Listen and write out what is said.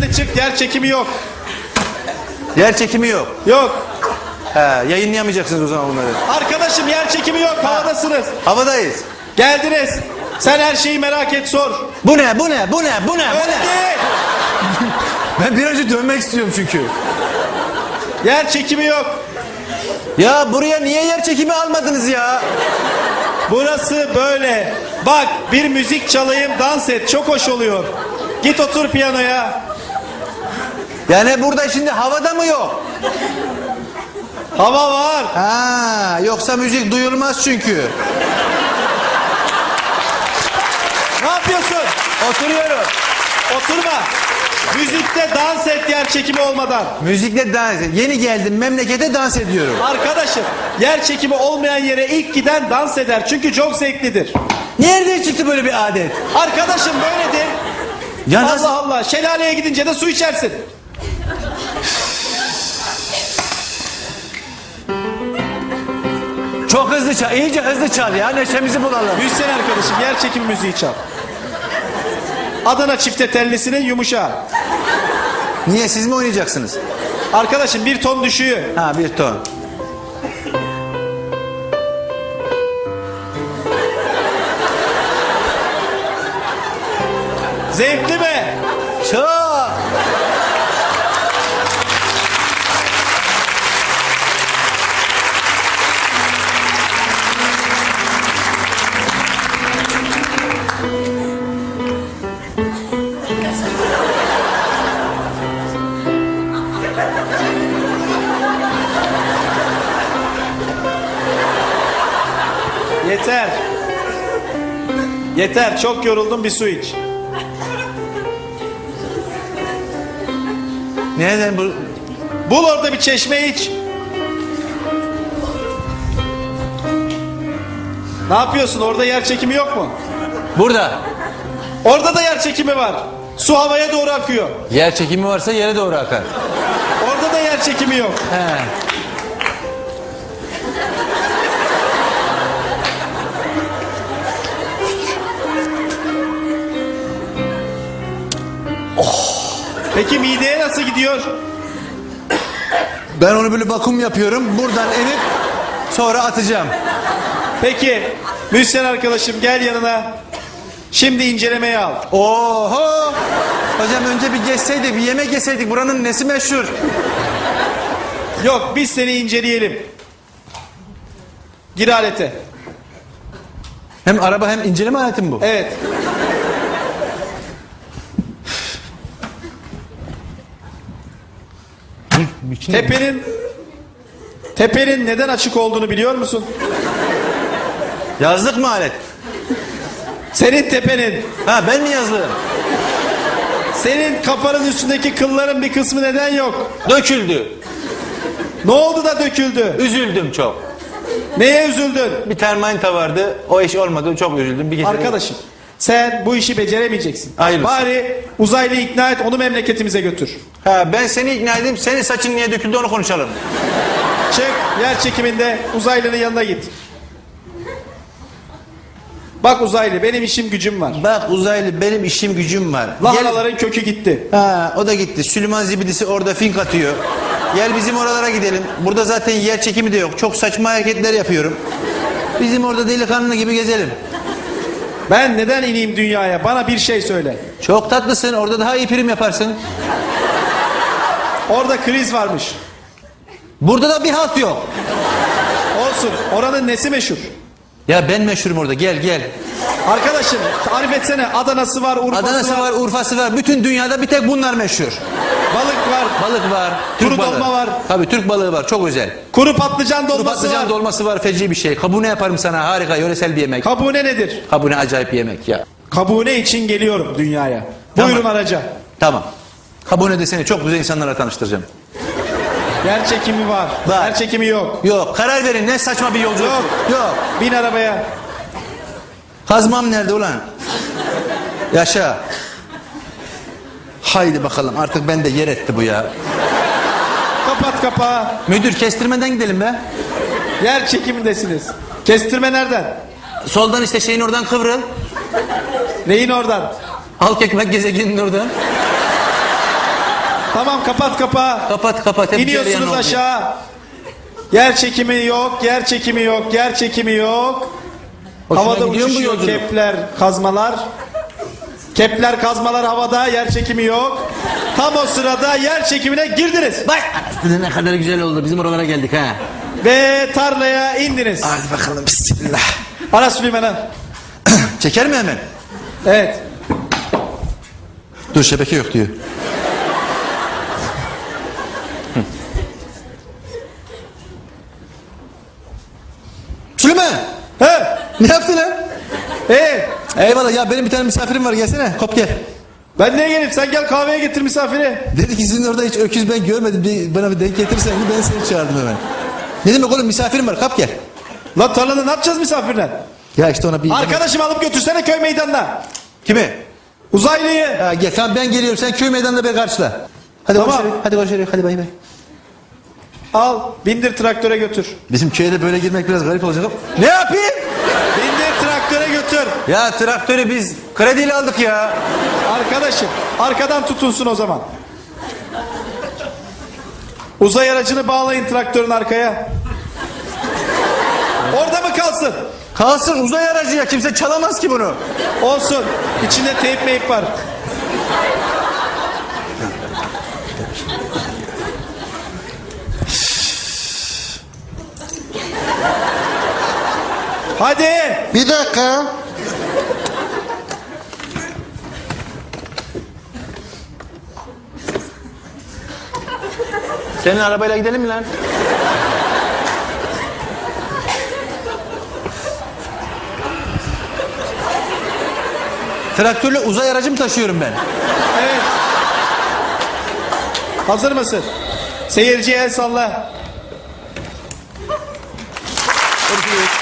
Şimdi çık yer çekimi yok. Yer çekimi yok. Yok. He, yayınlayamayacaksınız o zaman bunları. Arkadaşım yer çekimi yok. Havadasınız. Havadayız. Geldiniz. Sen her şeyi merak et sor. Bu ne, bu ne, bu ne, bu ne, bu Öyle ne? değil. Ben bir önce dönmek istiyorum çünkü. Yer çekimi yok. Ya buraya niye yer çekimi almadınız ya? Burası böyle. Bak bir müzik çalayım dans et. Çok hoş oluyor. Git otur piyanoya. Yani burada şimdi havada mı yok? Hava var. Ha, yoksa müzik duyulmaz çünkü. Ne yapıyorsun? Oturuyorum. Oturma. Müzikte dans et yer çekimi olmadan. Müzikle dans Yeni geldim memlekete dans ediyorum. Arkadaşım yer çekimi olmayan yere ilk giden dans eder. Çünkü çok zevklidir. Nereden çıktı böyle bir adet? Arkadaşım böyledir. Ya nasıl? Allah Allah. Şelaleye gidince de su içersin. Çok hızlı çal, iyice hızlı çal ya neşemizi bulalım. Müzisyen arkadaşım yer çekimi müziği çal. Adana çifte tellisinin yumuşağı. Niye siz mi oynayacaksınız? Arkadaşım bir ton düşüğü. Ha bir ton. Zevkli mi? Çok. Yeter. Yeter. Çok yoruldum bir su iç. Neden bu? Bul orada bir çeşme iç. Ne yapıyorsun? Orada yer çekimi yok mu? Burada. Orada da yer çekimi var. Su havaya doğru akıyor. Yer çekimi varsa yere doğru akar. Orada da yer çekimi yok. He. Peki mideye nasıl gidiyor? Ben onu böyle vakum yapıyorum. Buradan emip sonra atacağım. Peki müzisyen arkadaşım gel yanına. Şimdi incelemeye al. Oho! Hocam önce bir geçseydik, bir yemek yeseydik. Buranın nesi meşhur? Yok biz seni inceleyelim. Gir alete. Hem araba hem inceleme aleti mi bu? Evet. Tepenin Tepenin neden açık olduğunu biliyor musun? Yazlık mı alet? Senin tepenin, Ha ben mi yazlığım? senin kafanın üstündeki kılların bir kısmı neden yok? Döküldü. Ne oldu da döküldü? Üzüldüm çok. Neye üzüldün? Bir termanita vardı. O iş olmadı. Çok üzüldüm. Bir gece Arkadaşım sen bu işi beceremeyeceksin. Hayırlısı. Bari uzaylı ikna et onu memleketimize götür. Ha, ben seni ikna edeyim. Senin saçın niye döküldü onu konuşalım. Çık yer çekiminde uzaylının yanına git. Bak uzaylı benim işim gücüm var. Bak uzaylı benim işim gücüm var. Lahanaların kökü gitti. Ha, o da gitti. Süleyman Zibidisi orada fink atıyor. Gel bizim oralara gidelim. Burada zaten yer çekimi de yok. Çok saçma hareketler yapıyorum. Bizim orada delikanlı gibi gezelim. Ben neden ineyim dünyaya? Bana bir şey söyle. Çok tatlısın. Orada daha iyi prim yaparsın. Orada kriz varmış. Burada da bir halt yok. Olsun. Oranın nesi meşhur? Ya ben meşhurum orada. Gel gel. Arkadaşım tarif etsene. Adanası var, Urfa'sı Adana'sı var, var, Urfa'sı var. Bütün dünyada bir tek bunlar meşhur. balık var, Balık var. Kuru Türk balığı. dolma var. Tabii Türk balığı var. Çok özel. kuru patlıcan Kuru dolması patlıcan var. dolması var. Feci bir şey. Kabune yaparım sana. Harika. Yöresel bir yemek. Kabune nedir? Kabune acayip bir yemek ya. Kabune için geliyorum dünyaya. Tamam. Buyurun araca. Tamam. Kabune de seni çok güzel insanlarla tanıştıracağım. Yer çekimi var. Var. Yer çekimi yok. Yok karar verin ne saçma bir yolculuk. Yok. Yok. Bin arabaya. Kazmam nerede ulan? Yaşa. Haydi bakalım artık ben de yer etti bu ya. Kapat kapağı. Müdür kestirmeden gidelim be. Yer çekimindesiniz. Kestirme nereden? Soldan işte şeyin oradan kıvrıl. Neyin oradan? Halk ekmek gezegenin oradan. Tamam kapat kapağı. Kapat kapat. Hep İniyorsunuz aşağı. Yer çekimi yok, yer çekimi yok, yer çekimi yok. Hoşuna havada gidiyor mu uçuşuyor yolculuk? kepler, kazmalar. Kepler, kazmalar havada, yer çekimi yok. Tam o sırada yer çekimine girdiniz. Bak anasını ne kadar güzel oldu. Bizim oralara geldik ha. Ve tarlaya indiniz. Hadi bakalım bismillah. Ara Süleyman'ı. Çeker mi hemen? Evet. Dur şebeke yok diyor. Süleyman! He. Ne yaptın lan? Ee, Eyvallah ya benim bir tane misafirim var gelsene kop gel. ben niye gelip sen gel kahveye getir misafiri. Dedi ki sizin orada hiç öküz ben görmedim bir, bana bir denk getirsen ben seni çağırdım hemen. Ne demek oğlum misafirim var kap gel. Lan tarlada ne yapacağız misafirle? Ya işte ona bir... Arkadaşımı alıp götürsene köy meydanına. Kimi? Uzaylıyı. Ya gel tamam ben geliyorum sen köy meydanında beni karşıla. Hadi Tamam. konuşalım hadi konuşalım hadi bay bay. Al, bindir traktöre götür. Bizim köye de böyle girmek biraz garip olacak. Ne yapayım? Bindir traktöre götür. Ya traktörü biz krediyle aldık ya. Arkadaşım, arkadan tutunsun o zaman. Uzay aracını bağlayın traktörün arkaya. Orada mı kalsın? Kalsın uzay aracı ya kimse çalamaz ki bunu. Olsun. İçinde teyp meyip var. Hadi. Bir dakika. Senin arabayla gidelim mi lan? Traktörle uzay aracım taşıyorum ben. Evet. Hazır mısın? Seyirciye el salla. Görüşürüz.